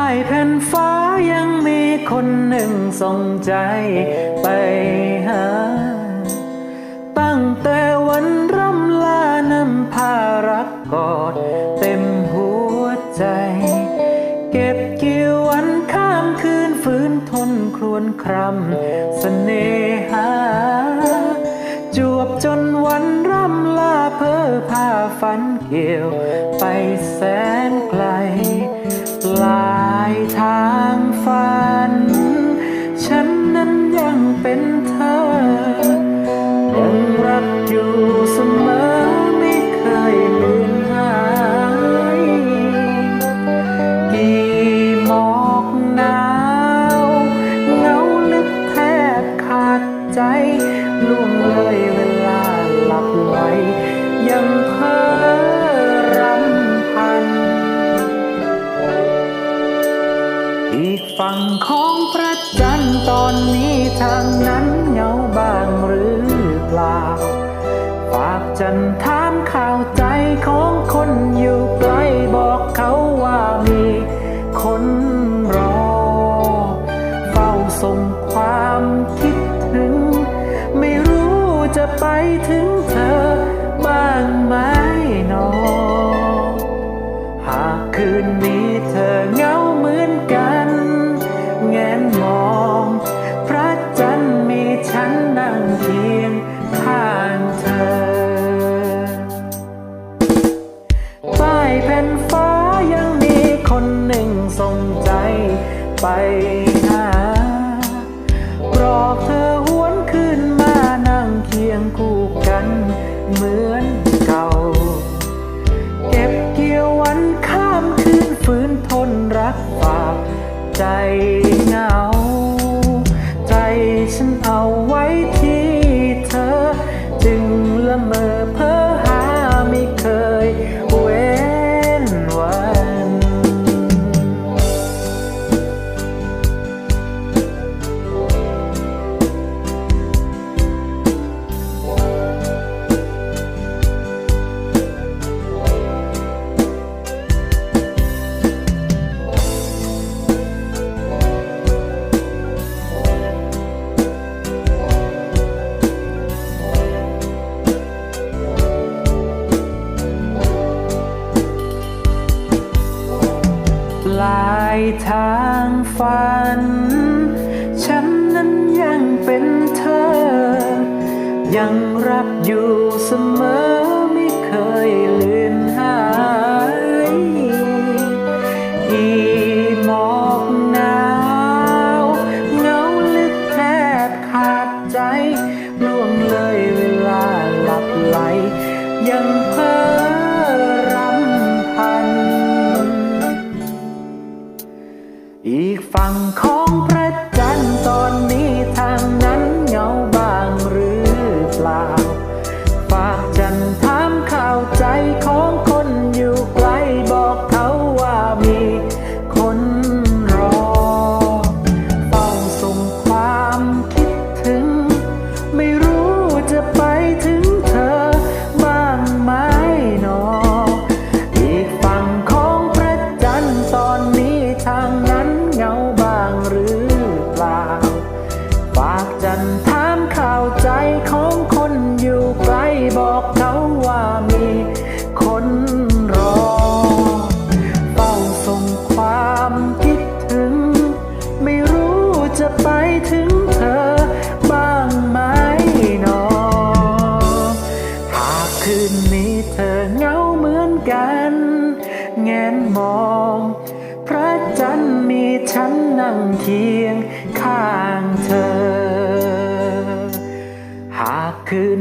ายแผ่นฟ้ายังมีคนหนึ่งส่งใจไปหา ตั้งแต่วันร่ำลานำพารักกอดเต็มหัวใจ เก็บเกี่ยววันข้ามคืนฝืนทนครวนครำเสน่หา จวบจนวันร่ำลาเพ้อพาฝันเกี่ยวไปแสนไกลป ใจล่วงเลยเวลาหลับไหลยังเพ้อรำพัน อีกฝั่งของพระจันทร์ตอนนี้ทางนั้นเหงาบางหรือเปล่า ฝากจันทร์ถามข่า ไปถึงเธอบ้างไหมหนอหากคืนนี้เธอเหงาเหมือนกันแงนมอง พระจันทร์มีฉันนั่งเคียงข้างเธอป้ายแผ่นฟ้ายังมีคนหนึ่งส่งใจไป เหมือนเก่า เก็บเกี่ยววันข้ามคืนฝืนทนรักฝากใจเงา ลายทางฝัน ฉันนั้นยังเป็นเธอ ยังรักอยู่เสมอไม่เคยลือนหาย อีหมอกหนาวเงาลึกแทบขาดใจล่วงเลยเวลาหลับไหลยังเพ้อ อีกฝั่งของพระจันทร์ตอนนี้ทางนั้นเหงาบ้างหรือเปล่า ฝากจันทร์ถามข่าวใจของ งเคียงข้างเธอ หากคืน